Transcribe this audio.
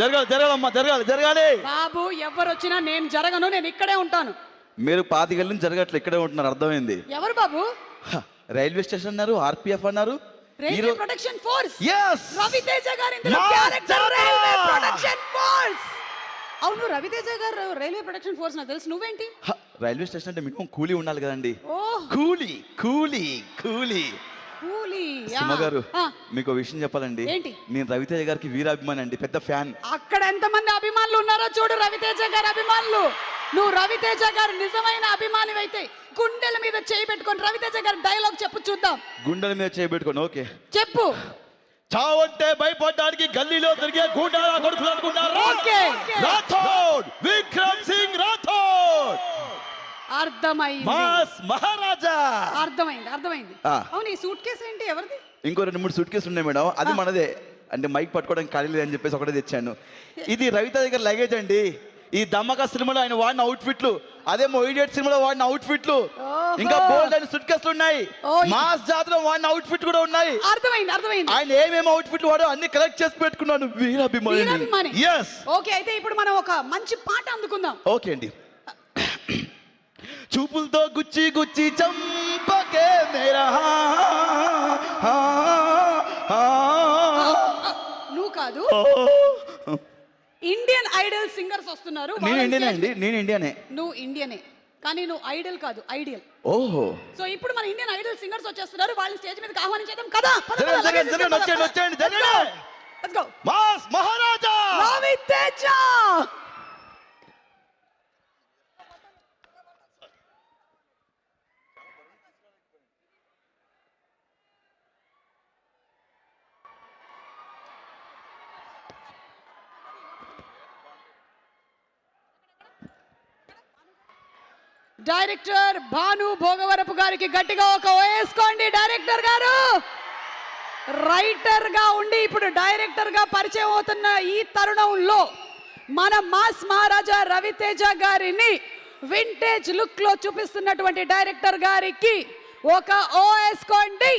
జరగాలి జరగాలమ్మా జరగాలి జరగాలి. బాబు ఎవరు వచ్చినా నేను జరగను నేను ఇక్కడే ఉంటాను. మీరు పాతికేళ్ళ నుంచి జరగట్లే ఇక్కడే ఉంటున్నారు అర్థమైంది? ఎవరు బాబు? రైల్వే స్టేషన్ అన్నారు ఆర్పిఎఫ్ అన్నారు. Railway protection force. Yes Raviteja గారి ఇందులో మా క్యారెక్టర్! Railway protection force. అవును రవితేజ గారు రైల్వే ప్రొటెక్షన్ ఫోర్స్ నాకు తెలుసు. నువ్వేంటి? రైల్వే స్టేషన్ అంటే మినిమం కూలీ ఉండాలి కదండి. ఓ కూలీ కూలీ కూలీ. గారు మీకు ఒక విషయం చెప్పాలండి. ఏంటి? నేను రవితేజ గారికి వీరాభిమాని అండి పెద్ద ఫ్యాన్. అక్కడ ఎంతమంది అభిమానులు ఉన్నారో చూడు రవితేజ గారి అభిమానులు. నువ్వు రవితేజ గారు నిజమైన అభిమాని అయితే గుండెల మీద చేయి పెట్టుకొని రవితేజ గారి డైలాగ్ చెప్పు చూద్దాం. గుండెల మీద చేయబెట్టుకోండి ఓకే. చెప్పు. చావంటే భయపడడానికి గల్లీలో తిరిగే గూండాల కొడుకులు అనుకుంటారా? ఓకే. రాథోడ్ రాథోడ్ అర్థమైంది. మహారాజా! అర్థమైంది అర్థమైంది. ఆ. అవును ఈ సూట్ కేసు ఏంటి ఎవరిది? ఇంకో రెండు మూడు సూట్ కేసులు ఉన్నాయి మేడం. అది మనదే. అంటే మైక్ పట్టుకోవడానికి ఖాళీ లేదని చెప్పేసి ఒకటే తెచ్చాను. ఇది రవిత దగ్గర లగేజ్ అండి. ఈ దమ్మక సినిమాలో ఆయన వాడిన అవుట్ఫిట్లు అదే మొయిడియట్ సినిమాలో వాడిన అవుట్ఫిట్లు ఓహో. ఇంకా బోల్డ్ అయిన సూట్ కేసులు ఉన్నాయి. ఓ, మాస్ జాతర వాడిన అవుట్ఫిట్ కూడా ఉన్నాయి. అర్థమైంది అర్థమైంది. ఆయన ఏమేమి అవుట్ఫిట్లు వాడో అన్ని కలెక్ట్ చేసి పెట్టుకున్నాను. వీరాభిమాని వీరాభిమాని. ఎస్ ఓకే అయితే ఇప్పుడు మనం ఒక మంచి పాట అందుకుందాం. ఓకే అండి. చూపులతో గుచ్చి గుచ్చి చంపకే మేరా. నువ్వు కాదు. ఇండియన్ ఐడల్ సింగర్స్ వస్తున్నారు. నేను ఇండియనే అండి. నేను ఇండియానే. నువ్వు ఇండియనే. కానీ నువ్వు ఐడల్ కాదు. ఐడియల్. ఓహో. సో ఇప్పుడు మన ఇండియన్ ఐడల్ సింగర్స్ వచ్చేస్తున్నారు. వాళ్ళని స్టేజ్ మీదకి ఆహ్వానించేద్దాం. కదా వచ్చేయండి. వచ్చేయండి. మాస్ మహారాజా రవితేజ డైరెక్టర్ భాను భోగవరపు గారికి గట్టిగా ఒక వేసుకోండి డైరెక్టర్ గారు. రైటర్గా ఉండి ఇప్పుడు డైరెక్టర్గా పరిచయం అవుతున్న ఈ తరుణంలో మన మాస్ మహారాజా రవితేజ గారిని వింటేజ్ లుక్లో చూపిస్తున్నటువంటి డైరెక్టర్ గారికి ఒక ఓ వేసుకోండి.